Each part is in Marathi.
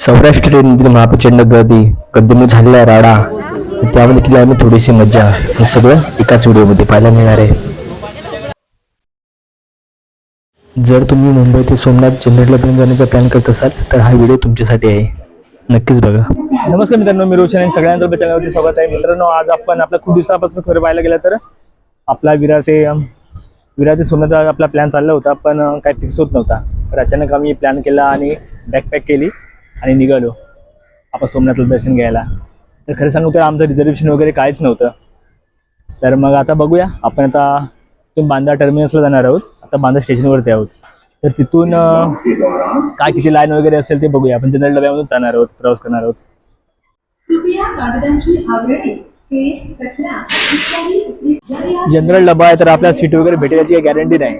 सौराष्ट्र ट्रेनमधील महाप्रचंड गर्दी गर्दीमुळे झालेला राडा त्यामध्ये केली आम्ही थोडीशी मज्जा हे सगळं एकाच व्हिडिओमध्ये पाहायला मिळणार आहे. जर तुम्ही मुंबई ते सोमनाथ जनरल पर्यंत जाण्याचा प्लॅन करत असाल तर हा व्हिडिओ तुमच्यासाठी आहे. नक्कीच बघा. नमस्कार मित्रांनो मी रोशन आणि सगळ्यांचं चॅनलवरती स्वागत आहे. मित्रांनो आज आपण आपल्या खूप दिवसापासून खरं पाहायला गेलं तर आपला विरार ते विरार ते सोमनाथ आपला प्लॅन चालला होता पण काही फिक्स होत नव्हता. तर अचानक आम्ही प्लॅन केला आणि बॅकपॅक केली. आणि निघालो. आपण सोमनाथला दर्शन घ्यायला. तर खरं सांगू तर आमचं रिझर्वेशन वगैरे काहीच नव्हतं. तर मग आता बघूया. आपण आता तिथून बांदा टर्मिनसला जाणार आहोत. आता बांदा स्टेशनवरती आहोत. तर तिथून काय किती लाईन वगैरे असेल ते बघूया. आपण जनरल डब्यामधून जाणार आहोत प्रवास करणार आहोत. जनरल डबा आहे तर आपल्याला सीट वगैरे भेटेल याची काही गॅरंटी नाही.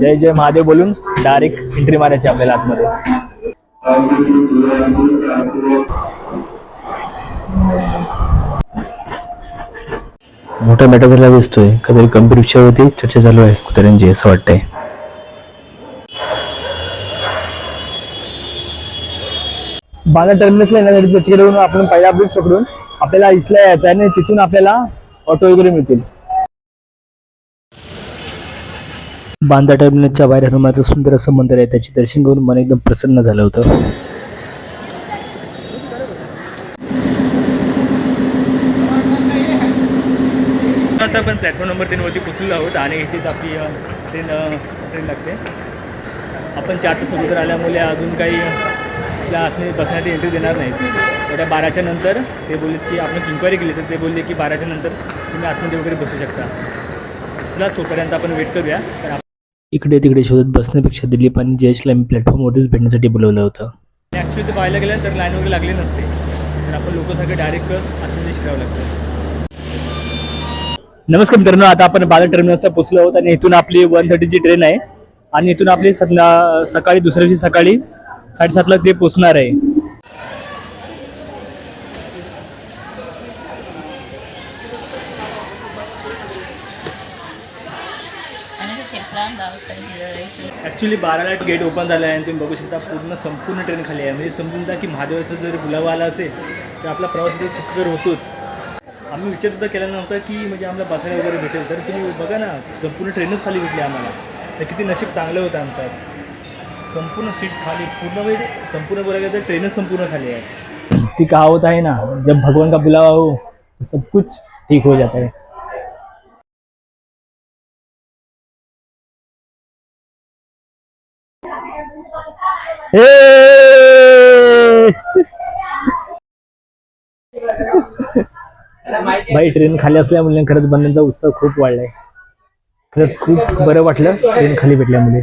जय जय महादेव बोलून डायरेक्ट एंट्री मारायची आपल्याला आतमध्ये. मोठा मॅटर झाला दिसतोय. काहीतरी गंभीर विषयावरती चर्चा चालू आहे कुत्र्यांची असं वाटतंय. बाला टर्मिनसला येण्यासाठी त्याच्याकडून आपण पहिला ब्रिज पकडून आपल्याला इथला यायचं आहे आणि तिथून आपल्याला ऑटो वगैरे मिळतील. बांदा टर्मिनलच्या बाहेर हनुमानाचं सुंदर असं मंदिर आहे त्याचे दर्शन घेऊन मन एकदम प्रसन्न झालं होतं. आता आपण प्लॅटफॉर्म नंबर तीनवरती पोचलेलो आहोत आणि इथेच आपली ट्रेन ट्रेन लागते. आपण चार तास अगोदर आल्यामुळे अजून काही आपल्या आतमध्ये बसण्याची एंट्री देणार नाही. त्या बाराच्या नंतर ते बोलले की आपण इन्क्वायरी केली तर ते बोलले की बाराच्या नंतर तुम्ही आतमध्ये वगैरे बसू शकता. चला तोपर्यंत आपण वेट करूया. तर इकडे तिकडे शोधत बसण्यापेक्षा दिलीप आणि जयेशला मी प्लॅटफॉर्मवरतीच भेटण्यासाठी बोलवलं होतं. ॲक्च्युली ते पाहायला गेलं तर लाईन वगैरे लागली नसते. तर आपण लोकं डायरेक्ट आतमध्ये शिरावं लागतं. नमस्कार मित्रांनो आता आपण बाला टर्मिनसला पोहोचलो आहोत आणि इथून आपली वन थर्टीची ट्रेन आहे. आणि इथून आपली सकाळ सकाळी दुसऱ्या दिवशी सकाळी साडेसातला ते पोचणार आहे. ॲक्च्युली बाराला गेट ओपन झालं आहे आणि तुम्ही बघू शकता पूर्ण संपूर्ण ट्रेन खाली आहे. म्हणजे समजून जा की महादेवाचा जर बुलावा आला असेल तर आपला प्रवास इथे सुखकर होतोच. आम्ही विचार सुद्धा केला नव्हता की म्हणजे आम्हाला बसायला वगैरे भेटेल. तर तुम्ही बघा ना संपूर्ण ट्रेनच खाली भेटली आम्हाला. तर किती नशीब चांगलं होतं आमचं आज. संपूर्ण सीट्स खाली पूर्ण वेळ संपूर्ण बोलायला तर ट्रेनच संपूर्ण खाली आहे ती कहावत आहे ना. जब भगवान का बुलावा हो सब कुछ ठीक हो जाता है. भाई ट्रेन खाली असल्यामुळे खरंच बनण्याचा उत्सव खूप वाढलाय. खरंच खूप बरं वाटलं ट्रेन खाली भेटल्यामुळे.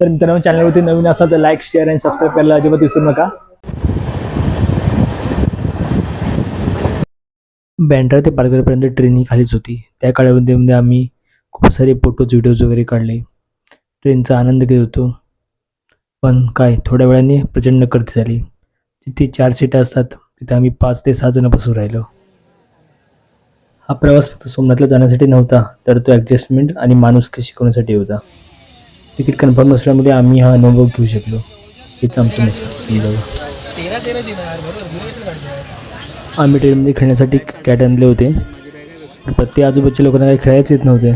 तर मित्रांनो चॅनलवरती नवीन असाल तर लाईक शेअर आणि सबस्क्राईब करायला अजिबात विसरू नका. बँड्रा ते पालघरपर्यंत ट्रेन ही खालीच होती. त्या काळामध्ये आम्ही खूप सारे फोटोज व्हिडिओज वगैरे काढले. ट्रेनचा आनंद घेत होतो. पण काय थोड्या वेळाने प्रचंड गर्दी झाली. तिथे चार सीटा असतात तिथे आम्ही पाच ते सहा जण बसून राहिलो. हा प्रवास फक्त सोमनाथला जाण्यासाठी नव्हता तर तो ॲडजस्टमेंट आणि माणुसकी शिकवण्यासाठी होता? तिकीट कन्फर्म नसल्यामुळे आम्ही हा अनुभव घेऊ शकलो. हेच आमचं आम्ही ट्रेनमध्ये खेळण्यासाठी कॅट आणले होते. पण ते आजूबाजूच्या लोकांना काही खेळायच येत नव्हते.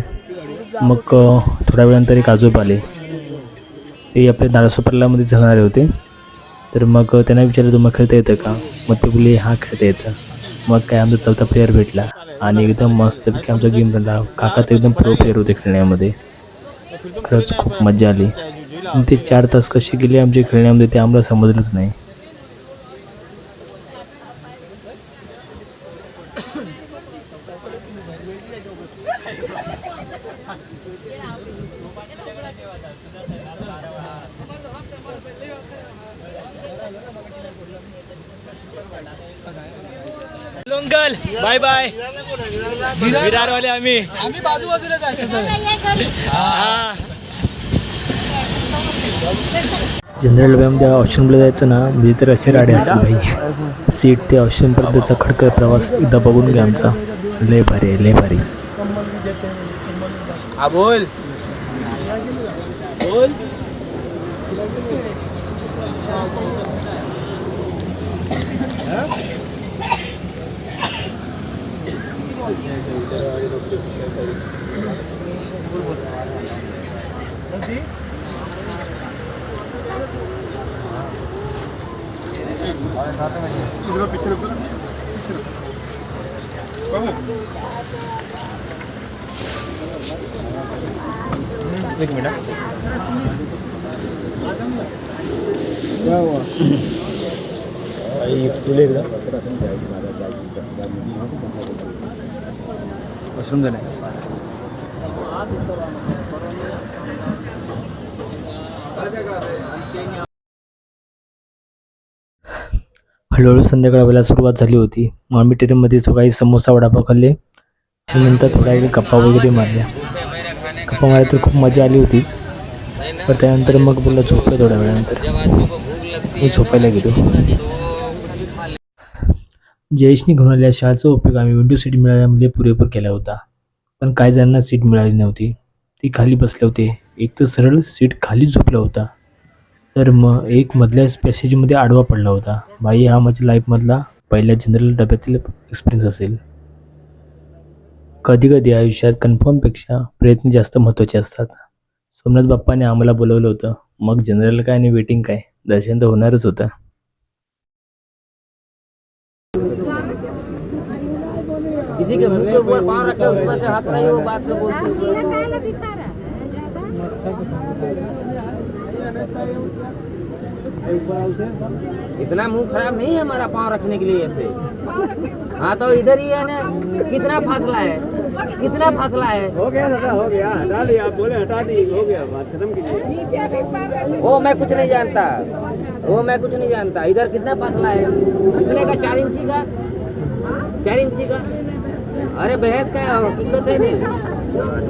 मग थोड्या वेळानंतर एक आजोबा आले. ते आपल्या नारासोपरलामध्ये जाणारे होते. तर मग त्यांना विचारलं तुम्हाला खेळता येतं का? मग ते बोलले हा खेळता येतं. मग काय आमचा चौथा प्लेअर भेटला. आणि एकदम मस्त आमचा गेम झाला. काका तर एकदम प्रो प्लेअर होते खेळण्यामध्ये. खरंच खूप मजा आली. ते चार तास कसे गेले आमचे खेळण्यामध्ये ते आम्हाला समजलंच नाही. लोंगल बाय बाय विरारवाले आम्ही. आम्ही बाजूबाजूला जायचं हा. जनरल डब्यामध्ये ऑप्शनला जायचं ना म्हणजे तर असे राडे असतात भाई. सीट ते ऑप्शनपर्यंतचा खडकर प्रवास एकदा बघून घ्या आमचा. लय भारी आहे लय भारी. हा बोल. बोल. एक मिनिट तुला एकदा मशरूम झाले. हळूहळू संध्याकाळ वेळेला सुरुवात झाली होती. मग आम्ही टेरेमध्ये सकाळी समोसा वडापाव खाल्ले. आणि नंतर थोड्या एक गप्पा वगैरे मारल्या. गप्पा मारल्या तर खूप मजा आली होतीच. पण त्यानंतर मग बोललं झोपलं थोड्या वेळानंतर. मी झोपायला गेलो. जयेशने घेऊन आलेल्या शाळेचा उपयोग आम्ही विंडो सीट मिळाल्यामुळे पुरेपूर केला होता. पण काही जणांना सीट मिळाली नव्हती. ती खाली बसले होते. एक तर सरळ सीट खाली झोपला होता. तर मग एक मधल्या पॅसेजमध्ये आडवा पडला होता. बाई हा माझ्या लाईफमधला पहिल्या जनरल डब्यातील एक्सपिरियन्स असेल. कधी कधी आयुष्यात कन्फर्मपेक्षा प्रयत्न जास्त महत्त्वाचे असतात. सोमनाथ बाप्पाने आम्हाला बोलवलं होतं. मग जनरल काय आणि वेटिंग काय? दर्शन तर होणारच होतं. किसी के मुँह के ऊपर पाँव रखे उसमें से हाथ नहीं वो बात में बोलती है इतना मुँह खराब नहीं है हमारा पाँव रखने के लिए ऐसे। हाँ तो इधर ही है ना कितना फासला है? कितना फासला है? हो गया दादा हो गया हटा लिया आप बोले हटा दी हो गया बात खत्म कीजिए। वो मैं कुछ नहीं जानता वो मैं कुछ नहीं जानता इधर कितना फासला है? कितने का चार इंची का? चार इंची का। अरे बहस का है, हकीकत है नहीं।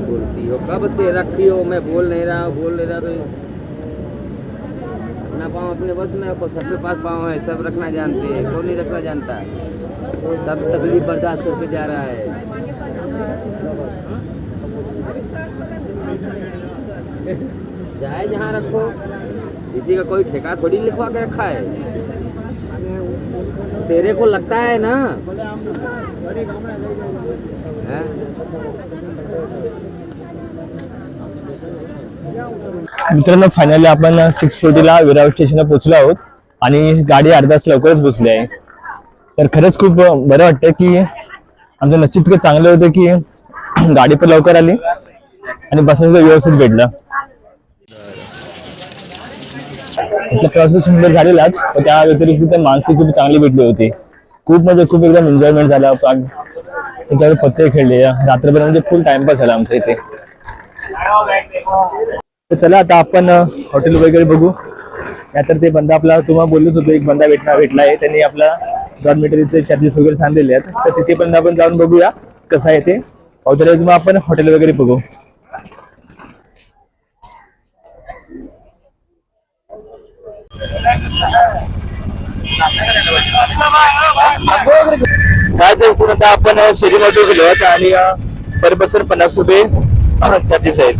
बोलती हो कब से रखती हो मैं बोल नहीं रहा बोल नहीं रहा तो अपना पाँव अपने बस में सबके पास पाँव है सब रखना जानते हैं कौन नहीं रखना जानता? सब तकलीफ़ बर्दाश्त करके जा रहा है। जाए जहाँ रखो। किसी का कोई ठेका थोड़ी लिखवा के रखा है। तेरे को लगता है ना? है? मित्रांनो फायनली आपण सिक्स फोर्टीला विरार स्टेशनला पोहोचलो आहोत आणि गाडी अर्धा तास लवकरच पोहोचली आहे. तर खरंच खूप बरं वाटतं की आमचं नशीब इतकं चांगलं होतं की गाडी पण लवकर आली आणि बसायचं व्यवस्थित भेटलं. आपला प्रवास खूप सुंदर झालेलाच पण त्या व्यतिरिक्त मानसिक खूप चांगली भेटली होती. खूप म्हणजे खूप एकदम एन्जॉयमेंट झाला. त्याच्यावर पत्ते खेळले. रात्रभर म्हणजे फुल टाइमपास झाला आमच्या इथे. तर चला आता आपण हॉटेल वगैरे बघू. नाहीतर ते बंदा आपला तुम्हाला बोललोच होतो एक बंदा भेटला भेटला आहे. त्यांनी आपला डॉर्मेटरीचे चार्जेस वगैरे सांगलेले आहेत. तर तिथे पण आपण जाऊन बघूया कसं आहे ते. अदरवाईज मग आपण हॉटेल वगैरे बघू. काय सांगतो आता आपण शेरीमध्ये गेलो आहोत आणि परबसर पन्नास रुपये चार्जेस आहेत.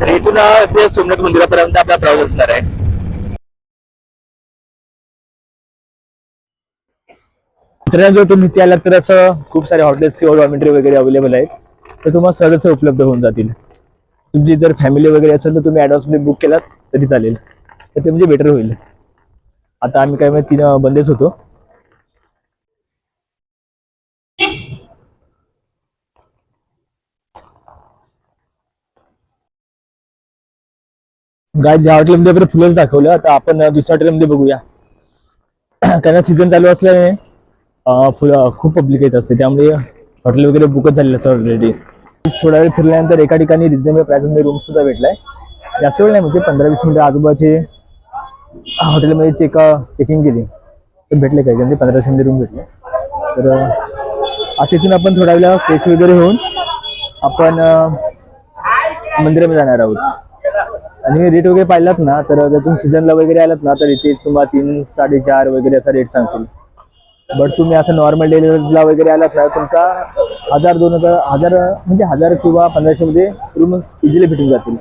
तर इथून ते सोमनाथ मंदिरापर्यंत आपला प्रवास असणार आहे. मित्रांनो जर तुम्ही त्याला आलात तर असं खूप सारे हॉटेल्स किंवा डॉर्मेटरी वगैरे अवेलेबल आहेत. तर तुम्हाला सहज उपलब्ध होऊन जातील. तुमची जर फॅमिली वगैरे असेल तर तुम्ही ऍडव्हान्समध्ये बुक केलात तरी चालेल. तर ते म्हणजे बेटर होईल. आता आम्ही काय माहिती तीन बंदेच होतो. गाय ज्या हॉटेलमध्ये आपण फुलंच दाखवलं आता आपण दुसऱ्या हॉटेलमध्ये बघूया. कारण सीझन चालू असल्याने फुलं खूप पब्लिक येत असते. त्यामुळे हॉटेल वगैरे बुकच झालेलं असतं ऑलरेडी थोडा वेळ फिरल्यानंतर एका ठिकाणी रिजनेबल प्राइसमध्ये रूम सुद्धा भेटलाय. जास्त वेळ नाही म्हणजे पंधरा वीस मिनिटं आजूबाजूचे हॉटेलमध्ये चेक चेकिंग केली. तर भेटले काही म्हणजे पंधराशे मध्ये रूम भेटले. तर आता तिथून आपण थोड्या वेळा फ्रेश वगैरे होऊन आपण मंदिरामध्ये जाणार आहोत. आणि रेट वगैरे पाहिलात ना तर जर तुम्ही सीझनला वगैरे आलात ना तर इथेच तुम्हाला तीन साडेचार वगैरे असा रेट सांगतील. बट तुम्ही असं नॉर्मल डेलीला वगैरे आलात ना तुमचा हजार दोन हजार हजार म्हणजे हजार किंवा पंधराशे मध्ये रूम इझिली भेटून जातील.